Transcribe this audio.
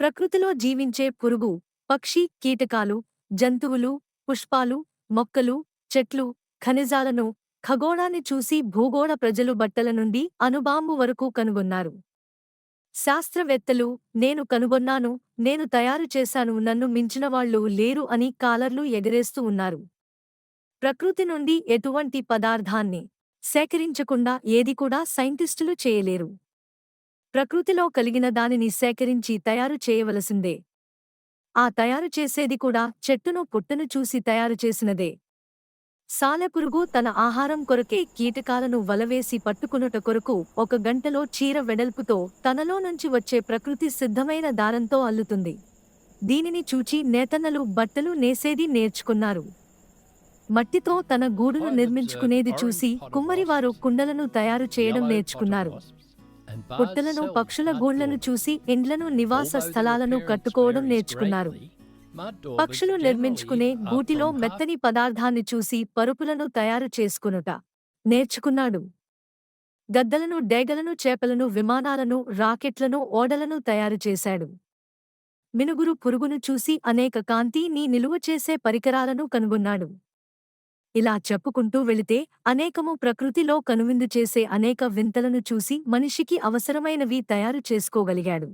ప్రకృతిలో జీవించే పురుగు పక్షి కీటకాలు జంతువులు పుష్పాలు మొక్కలు చెట్లు ఖనిజాలను ఖగోళాన్ని చూసి భూగోళ ప్రజలు బట్టల నుండి అణుబాంబు వరకు కనుగొన్నారు. శాస్త్రవేత్తలు నేను కనుగొన్నాను నేను తయారు చేశాను నన్ను మించినవాళ్ళు లేరు అని కాలర్లు ఎగరేస్తూ ఉన్నారు. ప్రకృతి నుండి ఎటువంటి పదార్థాన్ని సేకరించకుండా ఏది కూడా సైంటిస్టులు చేయలేరు. ప్రకృతిలో కలిగిన దానిని సేకరించి తయారు చేయవలసిందే. ఆ తయారు చేసేది కూడా చెట్టును పుట్టను చూసి తయారు చేసినదే. సాలెపురుగు తన ఆహారం కొరకే కీటకాలను వలవేసి పట్టుకునుట కొరకు ఒక గంటలో చీర వెడల్పుతో తనలో నుంచి వచ్చే ప్రకృతి సిద్ధమైన దారంతో అల్లుతుంది. దీనిని చూచి నేతన్నలు బట్టలు నేసేది నేర్చుకున్నారు. మట్టితో తన గూడును నిర్మించుకునేది చూసి కుమ్మరివారు కుండలను తయారు చేయడం నేర్చుకున్నారు. పుట్టలను పక్షుల గూళ్ళను చూసి ఇండ్లను నివాస స్థలాలను కట్టుకోవడం నేర్చుకున్నారు. పక్షులు నిర్మించుకునే గూటిలో మెత్తని పదార్థాన్ని చూసి పరుపులను తయారు చేసుకునుట నేర్చుకున్నాడు. గద్దలను డేగలను చేపలను విమానాలను రాకెట్లను ఓడలను తయారు చేశాడు. మినుగురు పురుగును చూసి అనేక కాంతి నీ నిలువ చేసే పరికరాలను కనుగొన్నాడు. ఇలా చెప్పుకుంటూ వెళితే అనేకము ప్రకృతిలో కనువిందు చేసే అనేక వింతలను చూసి మనిషికి అవసరమైనవి తయారు చేసుకోగలిగాడు.